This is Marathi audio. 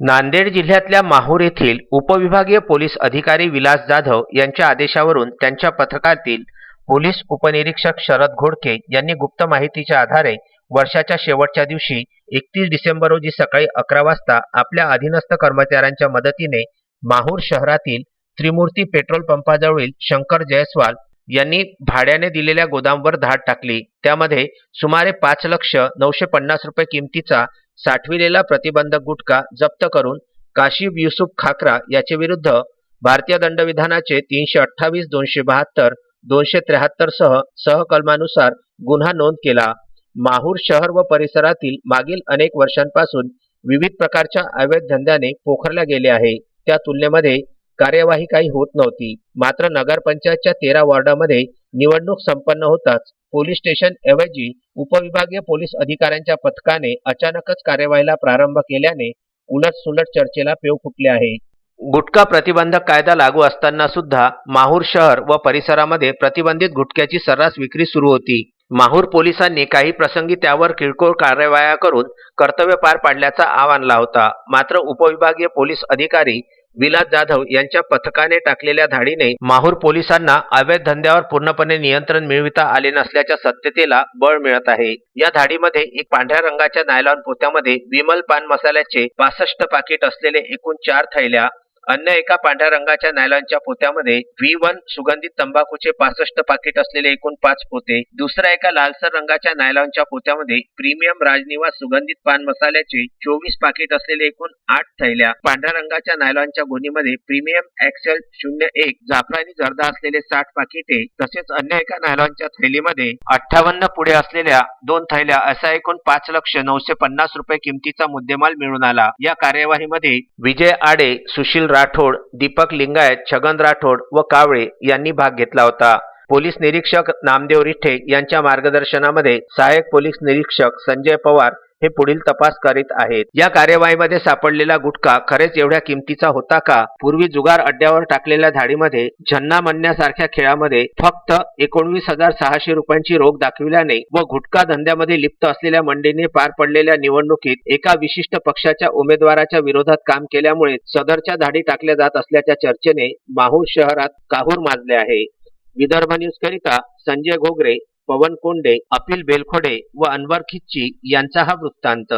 नांदेड जिल्ह्यातल्या माहूर येथील उपविभागीय पोलीस अधिकारी विलास जाधव यांच्या आदेशावरून त्यांच्या पथकातील पोलीस उपनिरीक्षक शरद घोडके यांनी गुप्त माहितीच्या आधारे वर्षाच्या शेवटच्या दिवशी एकतीस डिसेंबर रोजी सकाळी अकरा वाजता आपल्या अधीनस्थ कर्मचाऱ्यांच्या मदतीने माहूर शहरातील त्रिमूर्ती पेट्रोल पंपाजवळील शंकर जयस्वाल यांनी भाड्याने दिलेल्या गोदामवर धाड टाकली. त्यामध्ये सुमारे पाच लक्ष नऊशे पन्नास रुपये किमतीचा साठविलेला प्रतिबंधक गुटखा जप्त करून काशिब युसुफ खाकरा याचे विरुद्ध भारतीय दंडविधानाचे तीनशे अठ्ठावीस दोनशे बहात्तर दोनशे त्र्याहत्तर सह सहकलमानुसार गुन्हा नोंद केला. माहूर शहर व परिसरातील मागील अनेक वर्षांपासून विविध प्रकारच्या अवैध धंद्याने पोखरल्या गेले आहे. त्या तुलनेमध्ये कार्यवाही काही होत नव्हती. मात्र नगरपंचायतच्या तेरा वॉर्डामध्ये निवडणूक संपन्न होताच पोलीस स्टेशन ऐवजी उपविभागीय पोलीस अधिकाऱ्यांच्या पथकाने अचानकच कार्यवाहीला प्रारंभ केल्याने उलट सुलट चर्चेला पेव फुटले आहे. गुटखा प्रतिबंधक कायदा लागू असताना सुद्धा माहूर शहर व परिसरामध्ये प्रतिबंधित गुटख्याची सर्रास विक्री सुरू होती. माहूर पोलिसांनी काही प्रसंगी त्यावर किरकोळ कारवाया करून कर्तव्य पार पाडल्याचा आव आणला होता मात्र उपविभागीय पोलीस अधिकारी विलास जाधव यांच्या पथकाने टाकलेल्या धाडीने माहूर पोलिसांना अवैध धंद्यावर पूर्णपणे नियंत्रण मिळविता आले नसल्याच्या सत्यतेला बळ मिळत आहे. या धाडीमध्ये एक पांढऱ्या रंगाच्या नायलॉन पोत्यामध्ये विमल पान मसाल्याचे पासष्ट पाकिट असलेले एकूण चार थैल्या अन्य एका पांढऱ्या रंगाच्या नायलॉनच्या पोत्यामध्ये व्ही वन सुगंधित तंबाखूचे पासष्ट पाकिट असलेले एकूण पाच पोते. दुसऱ्या एका लालसर रंगाच्या नायलॉनच्या पोत्यामध्ये प्रीमियम राजनिवास सुगंधित पान मसाल्याचे चोवीस पाकिट असलेले एकूण आठ थैल्या. पांढऱ्या रंगाच्या नायलॉनच्या गोणीमध्ये प्रीमियम एक्सेल शून्य एक जाफरानी जर्दा असलेले साठ पाकिटे तसेच अन्य एका नायलॉनच्या थैलीमध्ये अठ्ठावन्न पुढे असलेल्या दोन थैल्या असा एकूण पाच लक्ष नऊशे पन्नास रुपये किमतीचा मुद्देमाल मिळून आला. या कार्यवाहीमध्ये विजय आडे सुशील राठोड दीपक लिंगायत छगन राठोड व कावळे यांनी भाग घेतला होता. पोलीस निरीक्षक नामदेव रिठे यांच्या मार्गदर्शनामध्ये सहाय्यक पोलीस निरीक्षक संजय पवार हे पुढील तपास करीत आहेत. या कार्यवाहीमध्ये सापडलेला गुटखा खरेच एवढ्या किमतीचा होता का? पूर्वी जुगार अड्ड्यावर टाकलेल्या धाडीमध्ये झन्ना म्हणण्यासारख्या खेळामध्ये फक्त एकोणवीस हजार सहाशे रुपयांची रोख दाखविल्याने व गुटखा धंद्यामध्ये लिप्त असलेल्या मंडळीने पार पडलेल्या निवडणुकीत एका विशिष्ट पक्षाच्या उमेदवाराच्या विरोधात काम केल्यामुळे सदरच्या धाडी टाकल्या जात असल्याच्या चर्चेने माहूर शहरात काहूर माजले आहे. विदर्भ न्यूज करिता संजय घोगरे पवन कोंडे अपिल बेलखोडे व अनवर खिच्ची यांचा हा वृत्तांत.